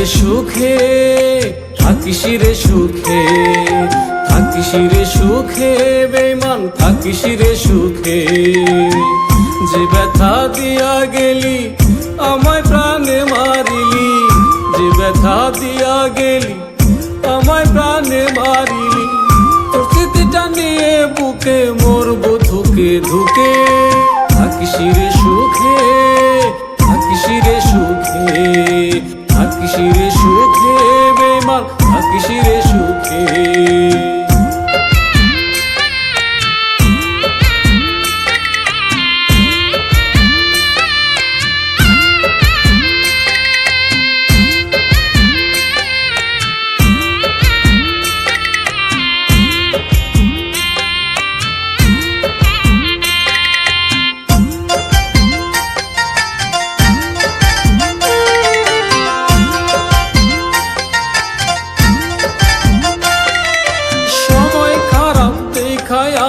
থাকিস রে সুখে, থাকিস রে সুখে বেমান থাকিস রে সুখে। যে ব্যথা দিয়া গেলি, আমায় প্রাণে মারিলি। যে ব্যথা দিয়া গেলি, আমায় প্রাণে মারিলি। তোর স্মৃতিটা নিয়ে বুকে মরব, ধুকে ধুকে।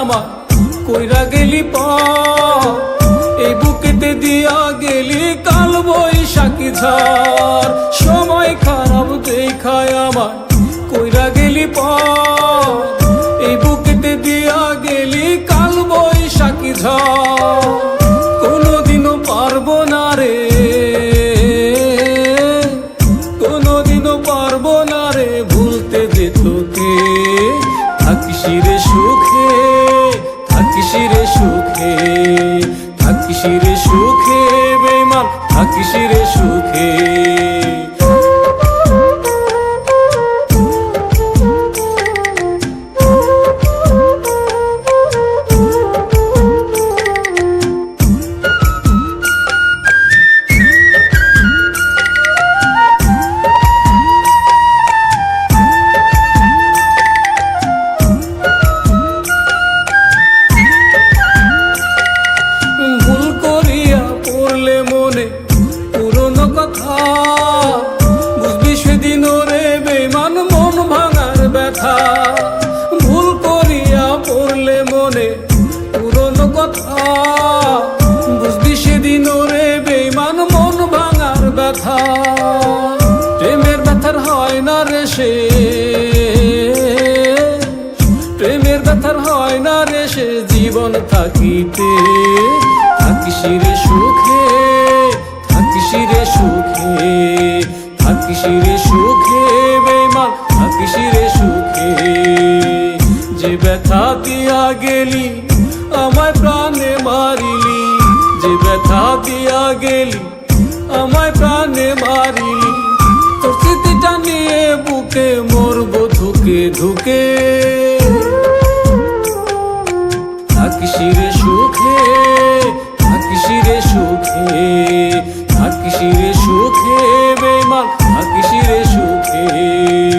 আমার কইরা গেলি পা। এই বুকেতে দিয়া গেলি কাল বৈশাখী ঝড়। সময় খারাপ দেখায় আমার। কথা। বুঝবি সেদিন রে বেমান মন ভাঙার ব্যথা। ভুল করিয়া পড়লে মনে পুরনো কথা। বুঝবি সেদিন রে বেমান মন ভাঙার ব্যথা। প্রেমের ব্যথার হয় না রে সে। প্রেমের ব্যথার হয় না রে সে। জীবন থাকিতে থাকিস রে সুখে। থাকিস সুখে বেমা থাকিস রে সুখে। যে ব্যথা দিয়া গেলি, আমায় প্রাণে মারিলি। যে ব্যথা দিয়া গেলি, আমায় প্রাণে মারিলি। তোর স্মৃতিটা নিয়ে বুকে মরব ধুকে ধুকে। থাকিস রে সুখে থাকিস রে সুখে থাকিস রে সুখে। বেমান থাকিস রে সুখে।